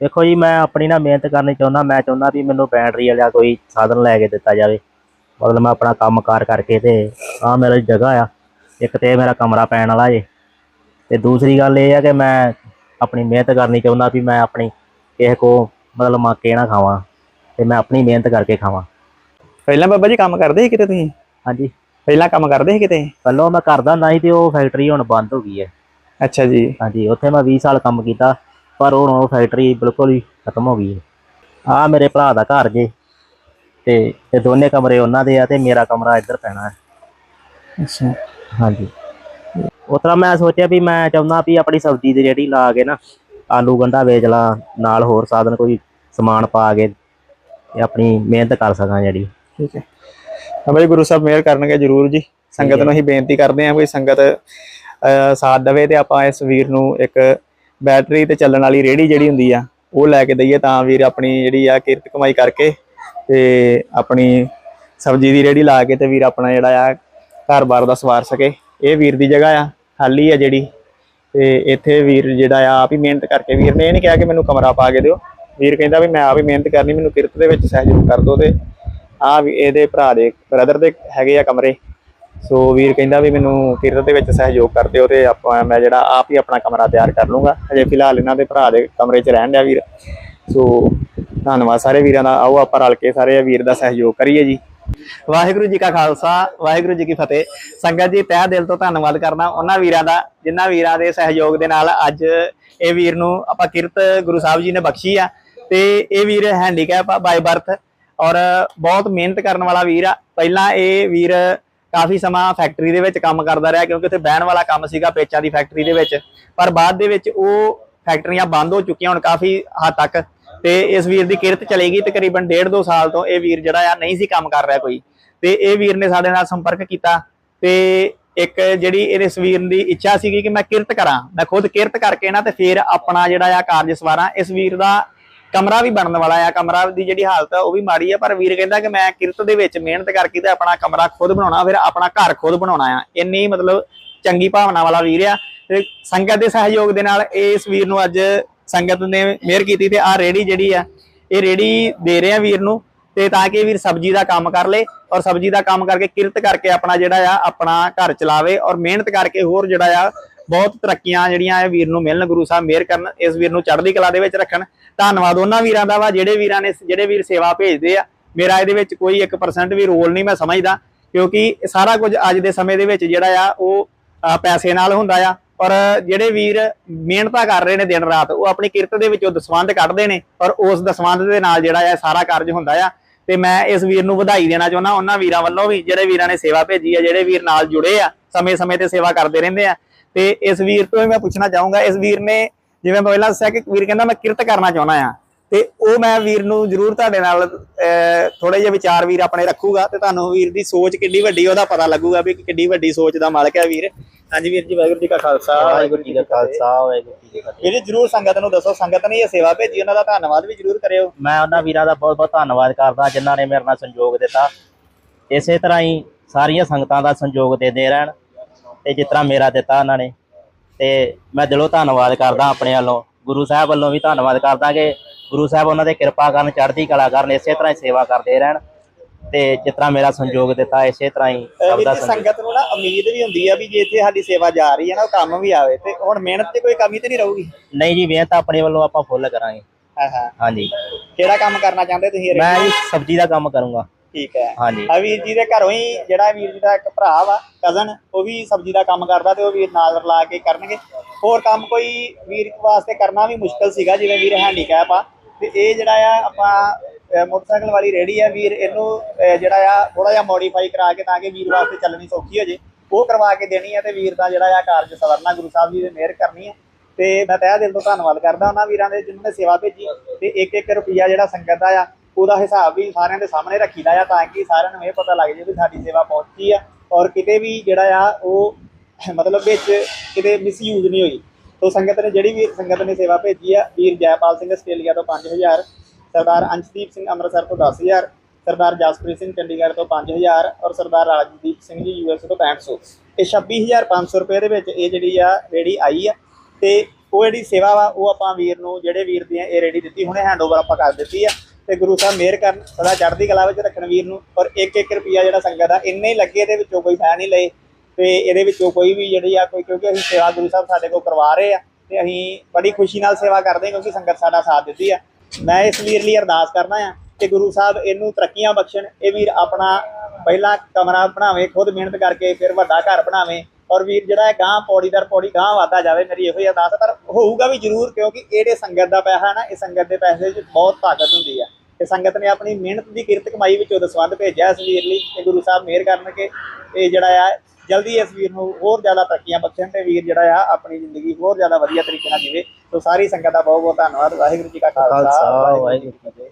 ਵੇਖੋ ਜੀ ਮੈਂ ਆਪਣੀ ਨਾ ਮਿਹਨਤ ਕਰਨੀ ਚਾਹੁੰਦਾ ਮੈਂ ਚਾਹੁੰਦਾ ਵੀ ਮੈਨੂੰ ਬੈਟਰੀ ਵਾਲਾ ਕੋਈ ਸਾਧਨ ਲੈ ਕੇ ਦਿੱਤਾ ਜਾਵੇ। ਮਤਲਬ ਮੈਂ ਆਪਣਾ ਕੰਮਕਾਰ ਕਰਕੇ ਤੇ ਆ ਮੇਰੀ ਜਗ੍ਹਾ ਆ। ਇੱਕ ਤੇ ਮੇਰਾ ਕਮਰਾ ਪੈਣ ਵਾਲਾ ਜੇ। ਤੇ ਦੂਸਰੀ ਗੱਲ ਇਹ ਆ ਕਿ ਮੈਂ ਆਪਣੀ ਮਿਹਨਤ ਕਰਨੀ ਚਾਹੁੰਦਾ ਵੀ ਮੈਂ ਆਪਣੀ ਕਿਸੇ ਕੋ ਮਤਲਬ ਮੱਕੇ ਨਾ ਖਾਵਾਂ ਤੇ ਮੈਂ ਆਪਣੀ ਮਿਹਨਤ ਕਰਕੇ ਖਾਵਾਂ। ਪਹਿਲਾਂ ਬਾਬਾ ਜੀ ਕੰਮ ਕਰਦੇ ਸੀ ਕਿਤੇ ਤੁਸੀਂ? ਹਾਂਜੀ। ਪਹਿਲਾਂ ਕੰਮ ਕਰਦੇ ਸੀ ਕਿਤੇ? ਪਹਿਲਾਂ ਮੈਂ ਕਰਦਾ ਹੁੰਦਾ ਸੀ ਤੇ ਉਹ ਫੈਕਟਰੀ ਹੁਣ ਬੰਦ ਹੋ ਗਈ ਹੈ। ਅੱਛਾ ਜੀ। ਹਾਂਜੀ ਉੱਥੇ ਮੈਂ 20 ਸਾਲ ਕੰਮ ਕੀਤਾ। ਪਰ ਹੁਣ ਉਹ ਫੈਕਟਰੀ ਬਿਲਕੁਲ ਹੀ ਖਤਮ ਹੋ ਗਈ ਹੈ। ਆ ਮੇਰੇ ਭਰਾ ਦਾ ਘਰ ਜੇ ਤੇ ਇਹ ਦੋਨੇ ਕਮਰੇ ਉਹਨਾਂ ਦੇ ਆ ਤੇ ਮੇਰਾ ਕਮਰਾ ਇੱਧਰ ਪੈਣਾ ਹੈ। ਅੱਛਾ। ਹਾਂਜੀ। ਉਸ ਤਰ੍ਹਾਂ ਮੈਂ ਸੋਚਿਆ ਵੀ ਮੈਂ ਚਾਹੁੰਦਾ ਵੀ ਆਪਣੀ ਸਬਜ਼ੀ ਦੀ ਰੇਹੜੀ ਲਾ ਕੇ ਨਾ ਆਲੂ ਗੰਢਾ ਵੇਚ ਲਾ ਨਾਲ ਹੋਰ ਸਾਧਨ ਕੋਈ ਸਮਾਨ ਪਾ ਕੇ ਤੇ ਆਪਣੀ ਮਿਹਨਤ ਕਰ ਸਕਾਂ ਜਿਹੜੀ। ਠੀਕ ਹੈ। ਬਾਬਾ ਜੀ ਗੁਰੂ ਸਾਹਿਬ ਮਿਹਰ ਕਰਨਗੇ ਜਰੂਰ ਜੀ। ਸੰਗਤ ਨੂੰ ਅਸੀਂ ਬੇਨਤੀ ਕਰਦੇ ਹਾਂ ਕੋਈ ਸੰਗਤ ਸਾਥ ਦੇਵੇ ਤੇ ਆਪਾਂ ਇਸ ਵੀਰ ਨੂੰ ਇੱਕ ਬੈਟਰੀ ਤੇ ਚੱਲਣ ਵਾਲੀ ਰੇੜੀ ਜਿਹੜੀ ਹੁੰਦੀ ਆ, ਉਹ ਲੈ ਕੇ ਦਈਏ ਤਾਂ ਵੀਰ ਆਪਣੀ ਜਿਹੜੀ ਆ ਕਿਰਤ ਕਮਾਈ ਕਰਕੇ ਤੇ ਆਪਣੀ ਸਬਜ਼ੀ ਦੀ ਰੇੜੀ ਲਾ ਕੇ ਤੇ ਵੀਰ ਆਪਣਾ ਜਿਹੜਾ ਆ ਘਰ-ਬਾਰ ਦਾ ਸਵਾਰ ਸਕੇ। ਇਹ ਵੀਰ ਦੀ ਜਗ੍ਹਾ ਆ, ਖਾਲੀ ਆ ਜਿਹੜੀ। ਤੇ ਇੱਥੇ ਵੀਰ ਜਿਹੜਾ ਆ ਆਪ ਹੀ ਮਿਹਨਤ ਕਰਕੇ ਵੀਰ ਨੇ ਇਹ ਨਹੀਂ ਕਿਹਾ ਕਿ ਮੈਨੂੰ ਕਮਰਾ ਪਾ ਕੇ ਦਿਓ। ਵੀਰ ਕਹਿੰਦਾ ਵੀ ਮੈਂ ਆਪ ਹੀ ਮਿਹਨਤ ਕਰਨੀ, ਮੈਨੂੰ ਕਿਰਤ ਦੇ ਵਿੱਚ ਸਹਿਯੋਗ ਕਰ ਦਿਓ ਤੇ ਆ ਵੀ ਇਹਦੇ ਭਰਾ ਦੇ ਬ੍ਰਦਰ ਦੇ ਹੈਗੇ ਆ ਕਮਰੇ। ਸੋ ਵੀਰ ਕਹਿੰਦਾ ਵੀ ਮੈਨੂੰ ਕਿਰਤ ਦੇ ਵਿੱਚ ਸਹਿਯੋਗ ਕਰ ਦਿਓ ਤੇ ਆਪਾਂ, ਮੈਂ ਜਿਹੜਾ ਆਪ ਹੀ ਆਪਣਾ ਕਮਰਾ ਤਿਆਰ ਕਰ ਲੂੰਗਾ। ਹਜੇ ਫਿਲਹਾਲ ਇਹਨਾਂ ਦੇ ਭਰਾ ਦੇ ਕਮਰੇ 'ਚ ਰਹਿਣ ਡਿਆ ਵੀਰ। ਸੋ ਧੰਨਵਾਦ ਸਾਰੇ ਵੀਰਾਂ ਦਾ। ਆਓ ਆਪਾਂ ਰਲ ਕੇ ਸਾਰੇ ਵੀਰ ਦਾ ਸਹਿਯੋਗ ਕਰੀਏ ਜੀ। ਵਾਹਿਗੁਰੂ ਜੀ ਕਾ ਖਾਲਸਾ, ਵਾਹਿਗੁਰੂ ਜੀ ਕੀ ਫਤਿਹ। ਸੰਗਤ ਜੀ, ਤਹਿ ਦਿਲ ਤੋਂ ਧੰਨਵਾਦ ਕਰਨਾ ਉਹਨਾਂ ਵੀਰਾਂ ਦਾ, ਜਿਨ੍ਹਾਂ ਵੀਰਾਂ ਦੇ ਸਹਿਯੋਗ ਦੇ ਨਾਲ ਅੱਜ ਇਹ ਵੀਰ ਨੂੰ ਆਪਾਂ ਕਿਰਤ ਗੁਰੂ ਸਾਹਿਬ ਜੀ ਨੇ ਬਖਸ਼ੀ ਆ। ਤੇ ਇਹ ਵੀਰ ਹੈਂਡੀਕੈਪ ਆ ਬਾਈ ਬਰਥ ਔਰ ਬਹੁਤ ਮਿਹਨਤ ਕਰਨ ਵਾਲਾ ਵੀਰ ਆ। ਪਹਿਲਾਂ ਇਹ ਵੀਰ ਕਾਫੀ ਸਮਾਂ ਫੈਕਟਰੀ ਦੇ ਵਿੱਚ ਕੰਮ ਕਰਦਾ ਰਿਹਾ ਕਿਉਂਕਿ ਉੱਥੇ ਬਹਿਣ ਵਾਲਾ ਕੰਮ ਸੀਗਾ ਪੇਚਾਂ ਦੀ ਫੈਕਟਰੀ ਦੇ ਵਿੱਚ। ਪਰ ਬਾਅਦ ਦੇ ਵਿੱਚ ਉਹ ਫੈਕਟਰੀਆਂ ਬੰਦ ਹੋ ਚੁੱਕੀਆਂ ਹੁਣ ਕਾਫੀ ਹੱਦ ਤੱਕ ਤੇ ਇਸ ਵੀਰ ਦੀ ਕਿਰਤ ਚਲੇਗੀ ਤਕਰੀਬਨ 1.5 2 ਸਾਲ ਤੋਂ ਇਹ ਵੀਰ ਜਿਹੜਾ ਆ ਨਹੀਂ ਸੀ ਕੰਮ ਕਰ ਰਿਹਾ ਕੋਈ। ਤੇ ਇਹ ਵੀਰ ਨੇ ਸਾਡੇ ਨਾਲ ਸੰਪਰਕ ਕੀਤਾ ਤੇ ਇੱਕ ਜਿਹੜੀ ਇਸ ਵੀਰ ਦੀ ਇੱਛਾ ਸੀਗੀ ਕਿ ਮੈਂ ਕਿਰਤ ਕਰਾਂ, ਮੈਂ ਖੁਦ ਕਿਰਤ ਕਰਕੇ ਨਾ ਤੇ ਫਿਰ ਆਪਣਾ ਜਿਹੜਾ ਆ ਕਾਰਜ ਸਵਾਰਾਂ, ਇਸ ਵੀਰ ਦਾ ਕਮਰਾ ਵੀ ਬਣਨ ਵਾਲਾ ਆ, ਕਮਰਾ ਦੀ ਜਿਹੜੀ ਹਾਲਤ ਆ ਉਹ ਵੀ ਮਾੜੀ ਆ, ਪਰ ਵੀਰ ਕਹਿੰਦਾ ਕਿ ਮੈਂ ਕਿਰਤ ਦੇ ਵਿੱਚ ਮਿਹਨਤ ਕਰਕੇ ਤੇ ਆਪਣਾ ਕਮਰਾ ਖੁਦ ਬਣਾਉਣਾ, ਫਿਰ ਆਪਣਾ ਘਰ ਖੁਦ ਬਣਾਉਣਾ ਆ। ਇੰਨੀ ਮਤਲਬ ਚੰਗੀ ਭਾਵਨਾ ਵਾਲਾ ਵੀਰ ਆ ਤੇ ਸੰਗਤ ਦੇ ਸਹਿਯੋਗ ਦੇ ਨਾਲ ਇਸ ਵੀਰ ਨੂੰ ਅੱਜ ਸੰਗਤ ਨੇ ਮਿਹਰ ਕੀਤੀ ਤੇ ਆ ਰੇੜੀ ਜਿਹੜੀ ਆ, ਇਹ ਰੇੜੀ ਦੇ ਰਹੇ ਆ ਵੀਰ ਨੂੰ ਤੇ ਤਾਂ ਕਿ ਇਹ ਵੀਰ ਸਬਜ਼ੀ ਦਾ ਕੰਮ ਕਰ ਲੇ ਔਰ ਸਬਜ਼ੀ ਦਾ ਕੰਮ ਕਰਕੇ ਕਿਰਤ ਕਰਕੇ ਆਪਣਾ ਜਿਹੜਾ ਆ, ਆਪਣਾ ਘਰ ਚਲਾਵੇ ਔਰ ਮਿਹਨਤ ਕਰਕੇ ਹੋਰ ਜਿਹੜਾ ਆ ਬਹੁਤ ਤਰੱਕੀਆਂ ਜਿਹੜੀਆਂ ਇਹ ਵੀਰ ਨੂੰ ਮਿਲਣ, ਗੁਰੂ ਸਾਹਿਬ ਮਿਹਰ ਕਰਨ, ਇਸ ਵੀਰ ਨੂੰ ਚੜ੍ਹਦੀ ਕਲਾ ਦੇ ਵਿੱਚ ਰੱਖਣ। ਧੰਨਵਾਦ ਉਹਨਾਂ ਵੀਰਾਂ ਦਾ ਵਾ, ਜਿਹੜੇ ਵੀਰਾਂ ਨੇ ਜਿਹੜੇ ਵੀਰ ਸੇਵਾ ਭੇਜਦੇ ਆ। ਮੇਰਾ ਇਹਦੇ ਵਿੱਚ ਕੋਈ 1% ਵੀ ਰੋਲ ਨਹੀਂ ਮੈਂ ਸਮਝਦਾ, ਕਿਉਂਕਿ ਸਾਰਾ ਕੁਝ ਅੱਜ ਦੇ ਸਮੇਂ ਦੇ ਵਿੱਚ ਜਿਹੜਾ ਆ, ਉਹ ਪੈਸੇ ਨਾਲ ਹੁੰਦਾ ਆ। ਔਰ ਜਿਹੜੇ ਵੀਰ ਮਿਹਨਤਾਂ ਕਰ ਰਹੇ ਨੇ ਦਿਨ ਰਾਤ, ਉਹ ਆਪਣੀ ਕਿਰਤ ਦੇ ਵਿੱਚੋਂ ਦਸਵੰਧ ਕੱਢਦੇ ਨੇ, ਔਰ ਉਸ ਦਸਵੰਧ ਦੇ ਨਾਲ ਜਿਹੜਾ ਆ ਸਾਰਾ ਕਾਰਜ ਹੁੰਦਾ ਆ। ਤੇ ਮੈਂ ਇਸ ਵੀਰ ਨੂੰ ਵਧਾਈ ਦੇਣਾ ਚਾਹੁੰਦਾ, ਉਹਨਾਂ ਵੀਰਾਂ ਵੱਲੋਂ ਵੀ, ਜਿਹੜੇ ਵੀਰਾਂ ਨੇ ਸੇਵਾ ਭੇਜੀ ਆ, ਜਿਹੜੇ ਵੀਰ ਨਾਲ ਜੁੜੇ ਆ, ਸਮੇਂ-ਸਮੇਂ ਤੇ ਸੇਵਾ ਕਰਦੇ ਰਹਿੰਦੇ ਆ। ਤੇ ਇਸ ਵੀਰ ਤੋਂ ਮੈਂ ਪੁੱਛਣਾ ਚਾਹੂੰਗਾ ਇਸ ਵੀਰ ਨੇ ਜਿਵੇਂ ਮੈਂ ਪਹਿਲਾਂ ਦੱਸਿਆ ਕਿ ਵੀਰ ਕਹਿੰਦਾ ਮੈਂ ਕਿਰਤ ਕਰਨਾ ਚਾਹੁੰਦਾ ਆ ਤੇ ਉਹ ਮੈਂ ਵੀਰ ਨੂੰ ਜਰੂਰ ਤੁਹਾਡੇ ਨਾਲ ਥੋੜੇ ਜਿਹੇ ਵਿਚਾਰ ਵੀਰ ਆਪਣੇ ਰੱਖੂਗਾ ਤੇ ਤੁਹਾਨੂੰ ਵੀਰ ਦੀ ਸੋਚ ਕਿੰਨੀ ਵੱਡੀ ਉਹਦਾ ਪਤਾ ਲੱਗੂਗਾ ਵੀ ਕਿੰਨੀ ਵੱਡੀ ਸੋਚ ਦਾ ਮਾਲਕ ਹੈ ਵੀਰ। ਹਾਂਜੀ ਵੀਰ ਜੀ ਵਾਹਿਗੁਰੂ ਜੀ ਕਾ ਖਾਲਸਾ ਵਾਹਿਗੁਰੂ ਜੀ ਦਾ ਖਾਲਸਾ ਵਾਹਿਗੁਰੂ ਜੀ ਕੀ ਫਤਿਹ। ਵੀਰ ਜਰੂਰ ਸੰਗਤ ਨੂੰ ਦੱਸੋ ਸੰਗਤ ਨੇ ਇਹ ਸੇਵਾ ਭੇਜੀ ਉਹਨਾਂ ਦਾ ਧੰਨਵਾਦ ਵੀ ਜਰੂਰ ਕਰਿਓ। ਮੈਂ ਉਹਨਾਂ ਵੀਰਾਂ ਦਾ ਬਹੁਤ ਬਹੁਤ ਧੰਨਵਾਦ ਕਰਦਾ ਜਿਨ੍ਹਾਂ ਨੇ ਮੇਰੇ ਨਾਲ ਸੰਯੋਗ ਦਿੱਤਾ। ਇਸੇ ਤਰ੍ਹਾਂ ਹੀ ਸਾਰੀਆਂ ਸੰਗਤਾਂ ਦਾ ਸੰਯੋਗ ਦਿੰਦੇ ਰਹਿਣ। ਤੇ ਜਿਸ ਤਰ੍ਹਾਂ ਮੇਰਾ ਦਿੱਤਾ ਉਹਨਾਂ ਨੇ। ਤੇ ਮੈਂ ਦਿਲੋਂ ਧੰਨਵਾਦ ਕਰਦਾ ਆਪਣੇ ਵੱਲੋਂ। ਗੁਰੂ ਸਾਹਿਬ ਵੱਲੋਂ ਵੀ ਧੰਨਵਾਦ ਕਰਦਾ ਕਿ ਗੁਰੂ ਸਾਹਿਬ ਉਹਨਾਂ ਦੇ ਕਿਰਪਾ ਕਰਨ ਚੜ੍ਹਦੀ ਕਲਾ ਕਰਨ ਇਸੇ ਤਰ੍ਹਾਂ ਹੀ ਸੇਵਾ ਕਰਦੇ ਰਹਿਣ ਤੇ ਜਿਸ ਤਰ੍ਹਾਂ ਮੇਰਾ ਸੰਯੋਗ ਦਿੱਤਾ ਇਸੇ ਤਰ੍ਹਾਂ ਹੀ ਸਭ ਦਾ ਸੰਗਤ ਨੂੰ ਨਾ ਉਮੀਦ ਵੀ ਹੁੰਦੀ ਆ ਵੀ ਜੇ ਇੱਥੇ ਸਾਡੀ ਸੇਵਾ ਜਾ ਰਹੀ ਹੈ ਨਾ ਉਹ ਕੰਮ ਵੀ ਆਵੇ ਤੇ ਹੁਣ ਮਿਹਨਤ ਤੇ ਕੋਈ ਕਮੀ ਤੇ ਨਹੀਂ ਰਹੂਗੀ। ਨਹੀਂ ਜੀ ਮਿਹਨਤ ਆਪਣੇ ਵੱਲੋਂ ਆਪਾਂ ਫੁੱਲ ਕਰਾਂਗੇ। ਹਾਂ ਹਾਂ। ਹਾਂਜੀ। ਕਿਹੜਾ ਕੰਮ ਕਰਨਾ ਚਾਹੁੰਦੇ ਤੁਸੀਂ ਮੈਂ ਜੀ ਸਬਜ਼ੀ ਦਾ ਕੰਮ ਕਰੂੰਗਾ। ਠੀਕ ਹੈ। ਹਾਂਜੀ। ਆ ਵੀਰ ਜੀ ਦੇ ਘਰੋਂ ਹੀ ਜਿਹੜਾ ਵੀਰ ਜੀ ਦਾ ਇੱਕ ਭਰਾ ਵਾ ਕਜ਼ਨ ਉਹ ਵੀ ਸਬਜ਼ੀ ਦਾ ਕੰਮ ਕਰਦਾ ਤੇ ਉਹ ਵੀਰ ਨਾਲ ਰਲਾ ਕੇ ਕਰਨਗੇ। ਹੋਰ ਕੰਮ ਕੋਈ ਵੀਰ ਵਾਸਤੇ ਕਰਨਾ ਵੀ ਮੁਸ਼ਕਲ ਸੀਗਾ ਜਿਵੇਂ ਵੀਰ ਹੈਂਡੀਕੈਪ ਆ। ਤੇ ਇਹ ਜਿਹੜਾ ਆ ਆਪਾਂ ਮੋਟਰਸਾਈਕਲ ਵਾਲੀ ਰੇੜੀ ਆ ਵੀਰ ਇਹਨੂੰ ਜਿਹੜਾ ਆ ਥੋੜਾ ਜਿਹਾ ਮੋਡੀਫਾਈ ਕਰਾ ਕੇ ਤਾਂ ਕਿ ਵੀਰ ਵਾਸਤੇ ਚੱਲਣੀ ਸੌਖੀ ਹੋ ਜੇ। ਉਹ ਕਰਵਾ ਕੇ ਦੇਣੀ ਆ ਤੇ ਵੀਰ ਦਾ ਜਿਹੜਾ ਆ ਕਾਰਜ ਸਵਰਨਾ ਗੁਰੂ ਸਾਹਿਬ ਜੀ ਦੇ ਮਿਹਰ ਕਰਨੀ ਹੈ ਤੇ ਮੈਂ ਤਹਿ ਦਿਲ ਤੋਂ ਧੰਨਵਾਦ ਕਰਦਾ ਉਹਨਾਂ ਵੀਰਾਂ ਦੇ ਜਿਨ੍ਹਾਂ ਨੇ ਸੇਵਾ ਭੇਜੀ। ਤੇ ਇੱਕ ਇੱਕ ਰੁਪਿਆ ਜਿਹੜਾ ਸੰਗਤ ਦਾ ਆ ਉਹਦਾ ਹਿਸਾਬ ਵੀ ਸਾਰਿਆਂ ਦੇ ਸਾਹਮਣੇ ਰੱਖੀਦਾ ਆ ਤਾਂ ਕਿ ਸਾਰਿਆਂ ਨੂੰ ਇਹ ਪਤਾ ਲੱਗ ਜਾਵੇ ਵੀ ਸਾਡੀ ਸੇਵਾ ਪਹੁੰਚੀ ਆ ਔਰ ਕਿਤੇ ਵੀ ਜਿਹੜਾ ਆ ਉਹ ਮਤਲਬ ਵਿੱਚ ਕਿਤੇ ਮਿਸਯੂਜ਼ ਨਹੀਂ ਹੋਈ। ਤੋ ਸੰਗਤ ਨੇ ਜਿਹੜੀ ਵੀ ਸੰਗਤ ਨੇ ਸੇਵਾ ਭੇਜੀ ਆ, ਵੀਰ ਜੈਪਾਲ ਸਿੰਘ ਆਸਟ੍ਰੇਲੀਆ ਤੋਂ 5000 ਸਰਦਾਰ ਅੰਸ਼ਦੀਪ ਸਿੰਘ ਅੰਮ੍ਰਿਤਸਰ ਤੋਂ 10000 ਸਰਦਾਰ ਜਸਪ੍ਰੀਤ ਸਿੰਘ ਚੰਡੀਗੜ੍ਹ ਤੋਂ 5000 ਔਰ ਸਰਦਾਰ ਰਾਜਦੀਪ ਸਿੰਘ ਜੀ ਯੂਐਸ ਤੋਂ 6500 ਇਹ 26500 ਰੁਪਏ ਦੇ ਵਿੱਚ ਇਹ ਜਿਹੜੀ ਆ ਰੇੜੀ ਆਈ ਆ ਤੇ ਉਹ ਜਿਹੜੀ ਸੇਵਾ ਵਾ, ਉਹ ਆਪਾਂ ਵੀਰ ਨੂੰ, ਜਿਹੜੇ ਵੀਰ ਦੀਆਂ ਇਹ ਰੈਡੀ ਦਿੱਤੀ, ਹੁਣੇ ਹੈਂਡਓਵਰ ਆਪਾਂ ਕਰ ਦਿੱਤੀ ਆ। ਤੇ ਗੁਰੂ ਸਾਹਿਬ ਮਿਹਰ ਕਰਨ, ਸਦਾ ਚੜ੍ਹਦੀ ਕਲਾ ਵਿੱਚ ਰੱਖਣ ਵੀਰ ਨੂੰ, ਔਰ ਇੱਕ ਇੱਕ ਰੁਪਿਆ ਜਿਹੜਾ ਸੰਗਤ ਆ ਇੰਨੇ ਹੀ ਲੱਗੇ ਇਹਦੇ ਵਿੱਚੋਂ ਕੋਈ ਫੈ ਨਹੀਂ ਲਏ। ਤੇ ਇਹਦੇ ਵਿੱਚੋਂ ਕੋਈ ਵੀ ਜਿਹੜੀ ਆ, ਕੋਈ ਕਿਉਂਕਿ ਅਸੀਂ ਸੇਵਾ ਗੁਰੂ ਸਾਹਿਬ ਸਾਡੇ ਕੋਲ ਕਰਵਾ ਰਹੇ ਆ, ਤੇ ਅਸੀਂ ਬੜੀ ਖੁਸ਼ੀ ਨਾਲ ਸੇਵਾ ਕਰਦੇ ਹਾਂ ਕਿਉਂਕਿ ਸੰਗਤ ਸਾਡਾ ਸਾਥ ਦਿੱਤੀ ਆ। ਮੈਂ ਇਸ ਵੀਰ ਲਈ ਅਰਦਾਸ ਕਰਨਾ ਆ ਕਿ ਗੁਰੂ ਸਾਹਿਬ ਇਹਨੂੰ ਤਰੱਕੀਆਂ ਬਖਸ਼ਣ, ਇਹ ਵੀਰ ਆਪਣਾ ਪਹਿਲਾ ਕਮਰਾ ਬਣਾਵੇ, ਖੁਦ ਮਿਹਨਤ ਕਰਕੇ ਫਿਰ ਵੱਡਾ ਘਰ ਬਣਾਵੇ, ਔਰ ਵੀਰ ਜਿਹੜਾ ਹੈ ਗਾਂ ਪੌੜੀ ਦਰ ਪੌੜੀ ਗਾਂ ਵਾਦਾ ਜਾਵੇ, ਮੇਰੀ ਇਹੋ ਹੀ ਅਰਦਾਸ ਹੈ ਪਰ ਹੋਊਗਾ ਵੀ ਜ਼ਰੂਰ ਕਿਉਂਕਿ ਇਹਦੇ ਸੰਗਤ ਦਾ ਪੈਸਾ ਨਾ, ਇਹ ਸੰਗਤ ਦੇ ਪੈਸੇ 'ਚ ਬਹੁਤ ਤਾਕਤ ਹੁੰਦੀ ਆ। ਤੇ ਸੰਗਤ ਨੇ ਆਪਣੀ ਮਿਹਨਤ ਦੀ ਕਿਰਤ ਕਮਾਈ ਵਿੱਚੋਂ ਦਸਵੰਧ ਭੇਜਿਆ ਇਸ ਵੀਰ ਲਈ ਤੇ ਗੁਰੂ ਸਾਹਿਬ ਮਿਹਰ ਕਰਨਗੇ। ਇਹ ਜਿਹੜਾ ਆ ਜਲਦੀ ਇਸ ਵੀਰ ਨੂੰ ਹੋਰ ਜ਼ਿਆਦਾ ਤਰੱਕੀਆਂ ਬਖਸ਼ਣ ਤੇ ਵੀਰ ਜਿਹੜਾ ਆ ਆਪਣੀ ਜ਼ਿੰਦਗੀ ਹੋਰ ਜ਼ਿਆਦਾ ਵਧੀਆ ਤਰੀਕੇ ਨਾਲ ਜੀਵੇ। ਸੋ ਸਾਰੀ ਸੰਗਤ ਦਾ ਬਹੁਤ ਬਹੁਤ ਧੰਨਵਾਦ। ਵਾਹਿਗੁਰੂ ਜੀ ਕਾ ਖਾਲਸਾ ਵਾਹਿਗੁਰੂ ਜੀ ਕੀ ਫਤਿਹ।